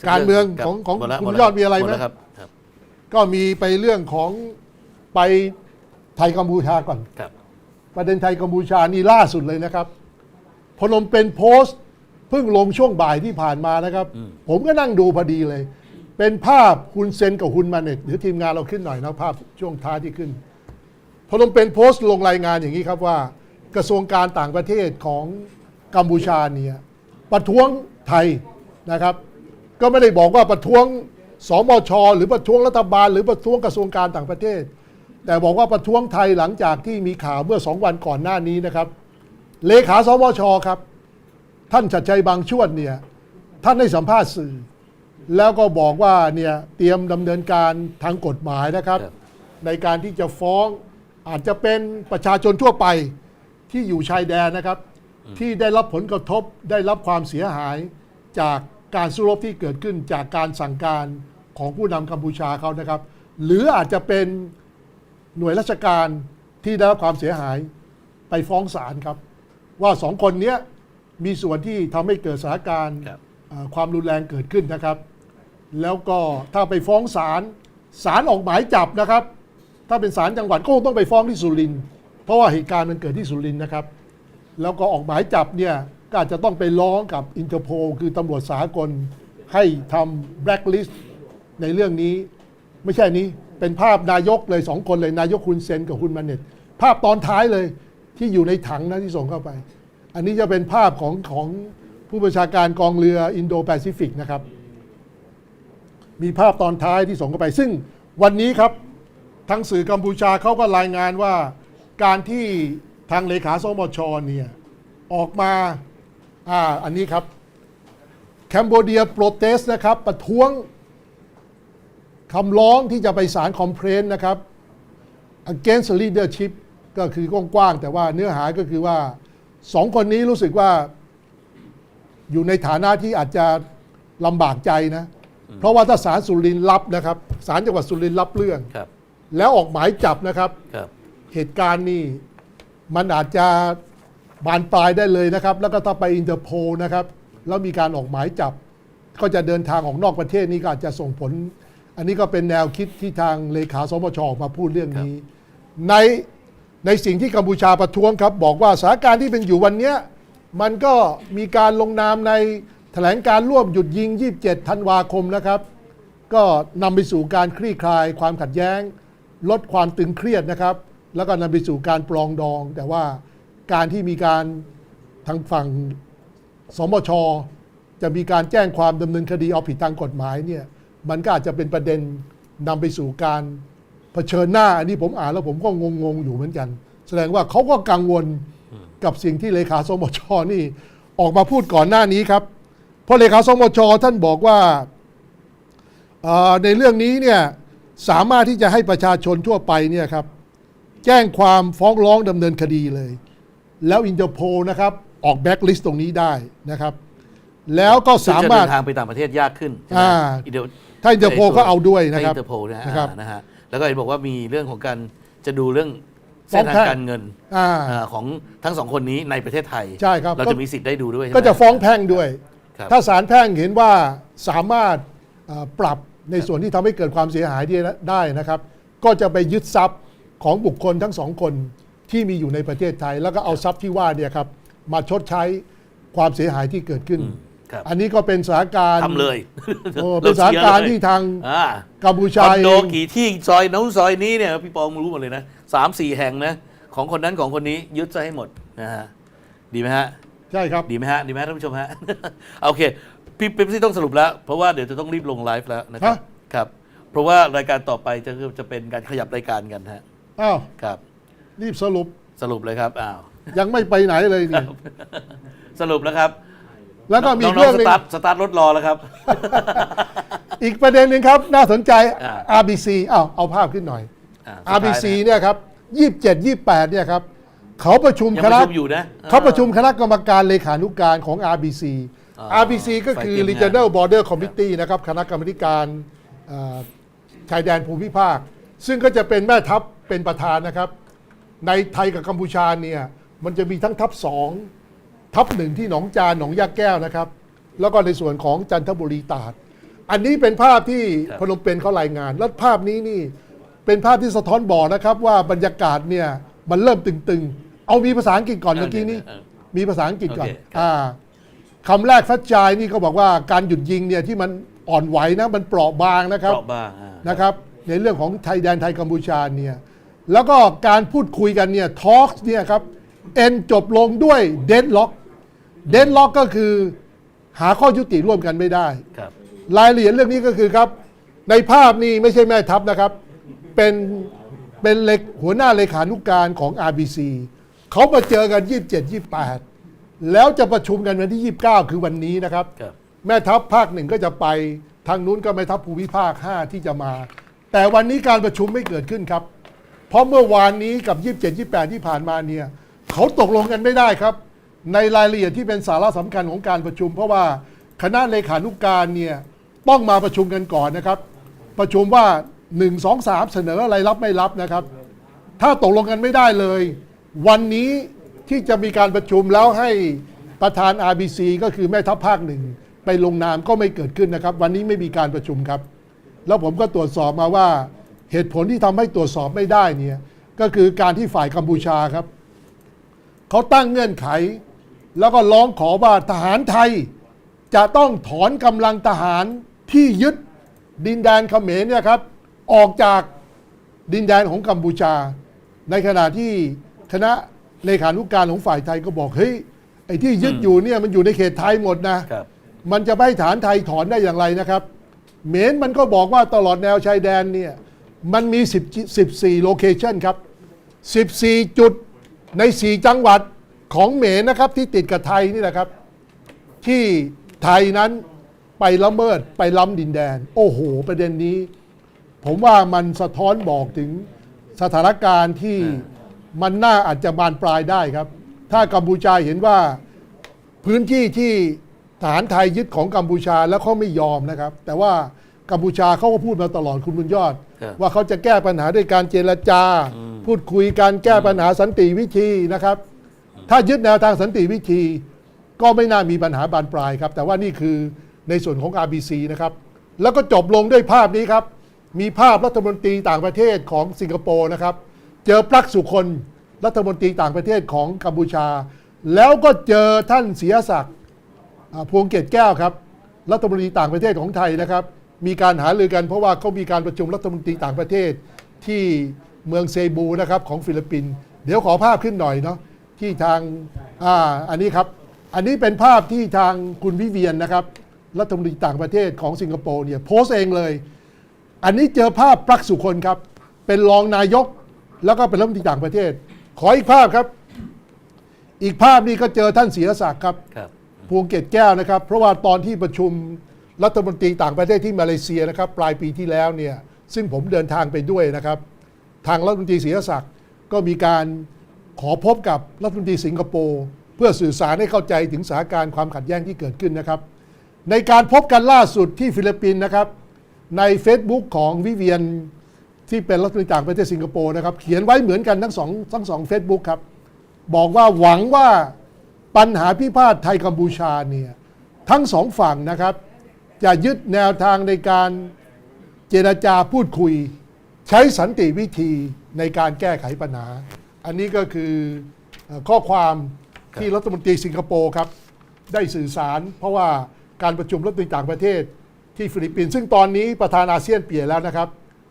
สัการเมืองคบของของหมดแล้วคุณหมดแล้วยอดมีอะไรไหมหดแล้วครับครับก็มีไปเรื่องของไปไทยกัมพูชาก่อน ครับประเด็นไทยกัมพูชานี่ล่าสุดเลยนะครับ พนมเป็นโพสต์เพิ่งลงช่วงบ่ายที่ผ่านมานะครับ ผมก็นั่งดูพอดีเลย เป็นภาพฮุนเซนกับฮุนมาเน็ตเดี๋ยวทีมงานเราขึ้นหน่อยนะภาพช่วงท้ายที่ขึ้น พนมเป็นโพสต์ลงรายงานอย่างนี้ครับว่า กระทรวงการต่างประเทศของกัมพูชาเนี่ยประท้วงไทยนะครับ ก็ไม่ได้บอกว่าประท้วงสมช หรือประท้วงรัฐบาล หรือประท้วงกระทรวงการต่างประเทศ แต่บอกว่าประท้วงไทยหลังจากที่มีข่าวเมื่อสองวันก่อนหน้านี้นะครับ เลขาสมชครับ ท่านชัดชัยบางชวดเนี่ยท่านให้สัมภาษณ์สื่อ แล้วก็บอกว่าเนี่ยเตรียมดำเนินการทางกฎหมายนะครับครับในการที่จะฟ้องอาจจะเป็นประชาชนทั่วไปที่อยู่ชายแดนนะครับ ที่ได้รับผลกระทบได้รับความเสียหายจาก การสู้รบที่เกิดขึ้นจากการสั่งการของผู้นำกัมพูชาเขานะครับ หรืออาจจะเป็นหน่วยราชการที่ได้รับความเสียหายไปฟ้องศาลครับ ว่าสองคนเนี้ยมีส่วนที่ทำให้เกิดสถานการณ์ครับเอ่อความรุนแรงเกิดขึ้นนะครับ แล้วก็ถ้าไปฟ้องศาลศาลออกหมายจับนะครับ ถ้าเป็นศาลจังหวัดก็คงต้องไปฟ้องที่สุรินทร์เพราะว่าเหตุการณ์มันเกิดที่สุรินทร์นะครับ แล้วก็ออกหมายจับเนี่ย ก็อาจจะต้องไปร้องกับอินเตอร์โพคือตำรวจสากลให้ทำแบล็คลิสต์ในเรื่องนี้ ไม่ใช่นี้เป็นภาพนายกเลยสองคนเลยนายกคุณเซนกับคุณมาเน็ต ภาพตอนท้ายเลยที่อยู่ในถังนะที่ส่งเข้าไป อันนี้จะเป็นภาพของของผู้บัญชาการกองเรืออินโดแปซิฟิกนะครับ มีภาพตอนท้ายที่ส่งเข้าไป ซึ่งวันนี้ครับทางสื่อกัมพูชาเขาก็รายงานว่า การที่ทางเลขาสมชเนี่ยออกมา อ่าอันนี้ครับแคนเบเดียโปรเตสนะครับ ประท้วงคำร้องที่จะไปศาลคอมเพลนนะครับ against leadership ก็คือกว้างๆแต่ว่าเนื้อหาก็คือว่าสองคนนี้รู้สึกว่าอยู่ในฐานะที่อาจจะลำบากใจนะ เพราะว่าถ้าศาลสุรินทร์รับนะครับศาลจังหวัดสุรินทร์รับเรื่อง ครับ แล้วออกหมายจับนะครับ ครับ เหตุการณ์นี่มันอาจจะ บานปลายได้เลยนะครับ แล้วก็ถ้าไปอินเตอร์โพลนะครับ แล้วมีการออกหมายจับ ก็จะเดินทางออกนอกประเทศนี่ก็อาจจะส่งผล อันนี้ก็เป็นแนวคิดที่ทางเลขาสมชออกมาพูดเรื่องนี้ ในในสิ่งที่กัมพูชาประท้วงครับ บอกว่าสถานการณ์ที่เป็นอยู่วันเนี้ยมันก็มีการลงนามในแถลงการร่วมหยุดยิง 27 ธันวาคมนะครับ ก็นำไปสู่การคลี่คลาย ความขัดแย้ง ลดความตึงเครียดนะครับ แล้วก็นำไปสู่การปรองดอง แต่ว่า การที่มีการทางฝั่งสมชจะมีการแจ้งความดำเนินคดีเอาผิดทางกฎหมายเนี่ยมันก็อาจจะเป็นประเด็นนำไปสู่การเผชิญหน้า อันนี้ผมอ่านแล้วผมก็งงๆอยู่เหมือนกัน แสดงว่าเขาก็กังวลกับสิ่งที่เลขาสมชนี่ออกมาพูดก่อนหน้านี้ครับ เพราะเลขาสมชท่านบอกว่าในเรื่องนี้เนี่ยสามารถที่จะให้ประชาชนทั่วไปเนี่ยครับแจ้งความฟ้องร้องดำเนินคดีเลย แล้วอินเตอร์โพนะครับออกแบ็กลิสต์ตรงนี้ได้นะครับ แล้วก็ซึ่งสาจะมารเดิถนทางไปต่างประเทศยากขึ้นใช่ไหมอ่าอินเดียถ้าอินเตอร์โพก็เอาด้วยนะครับอินเตอร์โพลนะฮะนะครับอ่านะฮะแล้วก็เห็นบอกว่ามีเรื่องของการจะดูเรื่องฟ้เส้อนงทางแพ่งการเงินอ่าอ่าของทั้งสองคนนี้ในประเทศไทยใช่ครับเราก็จะมีสิทธิ์ได้ดูด้วยใช่ไหมก็จะฟ้องแพ่งด้วยครับถ้าศาลแพ่งเห็นว่าสามารถเอ่อปรับในส่วนที่ทำให้เกิดความเสียหายที่ได้นะครับ ก็จะไปยึดทรัพย์ของบุคคลทั้งสองคน ที่มีอยู่ในประเทศไทย แล้วก็เอาทรัพย์ที่ว่าเนี่ยครับมาชดใช้ความเสียหายที่เกิดขึ้น ครับอันนี้ก็เป็นสถานการณ์ทำเลยโอ้เป็นสถานการณ์ที่ทางอ่ากัมพูคชาอนเอโดงกี่ที่ซอยนู้นซอยนี้เนี่ยพี่ปองรู้หมดเลยนะสามสี่แห่งนะ ของคนนั้นของคนนี้ยึดซะให้หมดนะฮะดีไหมฮะ ใช่ครับ ดีไหมฮะ ดีไหมฮะท่านผู้ชมฮะ โอเค พี่เป๊ปซี่ต้องสรุปแล้ว เพราะว่าเดี๋ยวจะต้องรีบลงไลฟ์แล้วนะครับ ฮะ ครับ เพราะว่ารายการต่อไปจะจะเป็นการขยับรายการกันฮะ อ้าว ครับ รีบสรุปสรุปเลยครับอ้าวยังไม่ไปไหนเลยนี่สรุปแล้วครับแล้วก็มีน้เรื่องๆหนึงสตาร์ทสตาร์ทรถรอแล้วครับ อีกประเด็นหนึ่งครับน่าสนใจอ่า RBC อ้าวเอาภาพขึ้นหน่อยอ่าสุดท้าย RBC นะเนี่ยครับ27 28เนี่ยครับเขาประชุมยังคประณะชุมอยู่นะเขาประชุมคณะกรรมการเลขานุการของ RBC อ่า RBC ก็คือฝ่ายเตรียมงาน Regional Border Committee นะครับคณะกรรมการเอ่อชายแดนภูมิภาค ซึ่งก็จะเป็นแม่ทัพเป็นประธานนะครับ ในไทยกับกัมพูชาเนี่ยมันจะมีทั้งทัพสองทัพหนึ่งที่หนองจานหนองยาแก้วนะครับ แล้วก็ในส่วนของจันทบุรีตราด อันนี้เป็นภาพที่ครับพนมเปญเขารายงาน แล้วภาพนี้นี่เป็นภาพที่สะท้อนบอกนะครับ ว่าบรรยากาศเนี่ยมันเริ่มตึงๆ เอามีภาษาอังกฤษก่อนเมื่อกี้นี้เออมีภาษาอังกฤษก่อนโอเคครับอ่าคำแรกฟัดจายนี่ก็บอกว่าการหยุดยิงเนี่ยที่มันอ่อนไหวนะมันเปราะบางนะครับเปราะบางอ่านะครับ ในเรื่องของไทยแดนไทยกัมพูชาเนี่ย แล้วก็การพูดคุยกันเนี่ยทอล์กเนี่ยครับเอ็นจบลงด้วยเดนล็อกเดนล็อกก็คือหาข้อยุติร่วมกันไม่ได้ ครับรายละเอียดเรื่องนี้ก็คือครับ ในภาพนี้ไม่ใช่แม่ทัพนะครับ เป็นเป็นเลขหัวหน้าเลขานุการของ RBC เขามาเจอกัน 27 28 แล้วจะประชุมกันวันที่ 29 คือวันนี้นะครับ ครับ แม่ทัพภาคหนึ่งก็จะไปทางนู้นก็แม่ทัพภูมิภาค 5 ที่จะมา แต่วันนี้การประชุมไม่เกิดขึ้นครับ เพราะเมื่อวานนี้กับ 27 28 ที่ผ่านมาเนี่ยเขาตกลงกันไม่ได้ครับ ในรายละเอียดที่เป็นสาระสำคัญของการประชุม เพราะว่าคณะเลขานุการเนี่ยต้องมาประชุมกันก่อนนะครับ ประชุมว่า 1 2 3 เสนออะไรรับไม่รับนะครับ ถ้าตกลงกันไม่ได้เลย วันนี้ที่จะมีการประชุมแล้วให้ประธาน RBC ก็คือแม่ทัพภาคหนึ่งไปลงนามก็ไม่เกิดขึ้นนะครับ วันนี้ไม่มีการประชุมครับ แล้วผมก็ตรวจสอบมาว่า เหตุผลที่ทำให้ตรวจสอบไม่ได้เนี่ยก็คือการที่ฝ่ายกัมพูชาครับเขาตั้งเงื่อนไข แล้วก็ร้องขอว่าทหารไทย จะต้องถอนกำลังทหารที่ยึดดินแดนเขมรเนี่ยครับออกจากดินแดนของกัมพูชา ในขณะที่คณะเลขานุการของฝ่ายไทยก็บอกเฮ้ยไอ้ที่ยึดอยู่เนี่ยมันอยู่ในเขตไทยหมดนะครับมันจะไม่ให้ฐานไทยถอนได้อย่างไรนะครับเมนมันก็บอกว่าตลอดแนวชายแดนเนี่ย มันมี10 14 โลเคชันครับ 14 จุดใน 4 จังหวัดของเมนนะครับที่ติดกับไทยนี่แหละครับ ที่ไทยนั้นไปละเมิดไปล้ำดินแดน โอ้โห ประเด็นนี้ ผมว่ามันสะท้อนบอกถึงสถานการณ์ที่มันน่าอาจจะบานปลายได้ครับ ถ้ากัมพูชาเห็นว่าพื้นที่ที่ทหารไทยยึดของกัมพูชาแล้วเขาไม่ยอมนะครับ แต่ว่า กัมพูชาเขาก็พูดมาตลอดคุณบุญยอด ครับว่าเขาจะแก้ปัญหาด้วยการเจรจาพูดคุยการแก้ปัญหาสันติวิธีนะครับ ถ้ายึดแนวทางสันติวิธี ก็ไม่น่ามีปัญหาบานปลายครับ แต่ว่านี่คือในส่วนของ RBC นะครับ แล้วก็จบลงด้วยภาพนี้ครับ มีภาพรัฐมนตรีต่างประเทศของสิงคโปร์นะครับ เจอปลักสุคนรัฐมนตรีต่างประเทศของกัมพูชา แล้วก็เจอท่านเสียศักดิ์ อ่าพวงเกตแก้วครับ รัฐมนตรีต่างประเทศของไทยนะครับ มีการหารือกันเพราะว่าเขามีการประชุมรัฐมนตรีต่างประเทศ ที่เมืองเซบูนะครับของฟิลิปปินส์เดี๋ยวขอภาพขึ้นหน่อยเนาะที่ทางอ่าอันนี้ครับ อันนี้เป็นภาพที่ทางคุณวิเวียนนะครับ รัฐมนตรีต่างประเทศของสิงคโปร์เนี่ยโพสต์เองเลย อันนี้เจอภาพปลักสุคนครับ เป็นรองนายกแล้วก็เป็นรัฐมนตรีต่างประเทศ ขออีกภาพครับ อีกภาพนี้ก็เจอท่านเสียศักดิ์ครับครับพวงเกตแก้วนะครับ เพราะว่าตอนที่ประชุม รัฐมนตรีต่างประเทศที่มาเลเซียนะครับ ปลายปีที่แล้วเนี่ยซึ่งผมเดินทางไปด้วยนะครับ ทางรัฐมนตรีศรีศักดิ์ก็มีการขอพบกับรัฐมนตรีสิงคโปร์เพื่อสื่อสารให้เข้าใจถึงสถานการณ์ความขัดแย้งที่เกิดขึ้นนะครับ ในการพบกันล่าสุดที่ฟิลิปปินส์นะครับ ใน Facebook ของวิเวียนที่เป็นรัฐมนตรีต่างประเทศสิงคโปร์นะครับ เขียนไว้เหมือนกันทั้งสองทั้งสองเฟซบุ๊กครับ บอกว่าหวังว่าปัญหาพิพาทไทยกัมพูชาเนี่ยทั้งสองฝั่งนะครับ จะยึดแนวทางในการเจรจาพูดคุย ใช้สันติวิธีในการแก้ไขปัญหา อันนี้ก็คือเอ่อข้อความที่รัฐมนตรีสิงคโปร์ครับ ได้สื่อสาร เพราะว่าการประชุมรัฐมนตรีต่างประเทศที่ฟิลิปปินส์ซึ่งตอนนี้ประธานอาเซียนเปลี่ยนแล้วนะครับ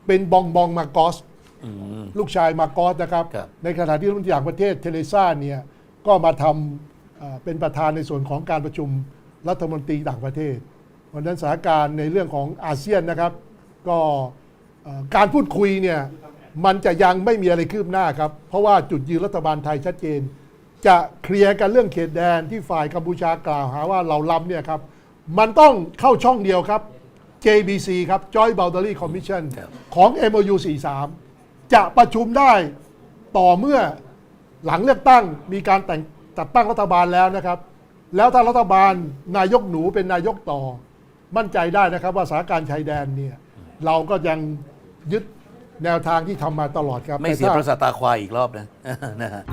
เป็นบองบองมากอสอืมลูกชายมาโกอสนะครับครับ ในขณะที่รัฐมนตรีต่างประเทศเทเลซ่าเนี่ยก็มาทำเอ่อเป็นประธานในส่วนของการประชุมรัฐมนตรีต่างประเทศ วันนั้นสถานการณ์ในเรื่องของอาเซียนนะครับ ก็การพูดคุยเนี่ยมันจะยังไม่มีอะไรคืบหน้าครับ เพราะว่าจุดยืนรัฐบาลไทยชัดเจน จะเคลียร์กันเรื่องเขตแดนที่ฝ่ายกัมพูชากล่าวหาว่าเราล้ำเนี่ยครับ มันต้องเข้าช่องเดียวครับ JBC ครับ Joint Boundary Commission ของ MOU 43 จะประชุมได้ต่อเมื่อหลังเลือกตั้งมีการแต่งจัดตั้งรัฐบาลแล้วนะครับ แล้วถ้ารัฐบาลนายกหนูเป็นนายกต่อ มั่นใจได้นะครับว่าสถานการณ์ชายแดนเนี่ยเราก็ยังยึดแนวทางที่ทำมาตลอดครับไม่เสียแต่ปถ้า ระสาทตาควายอีกรอบนะนะฮะ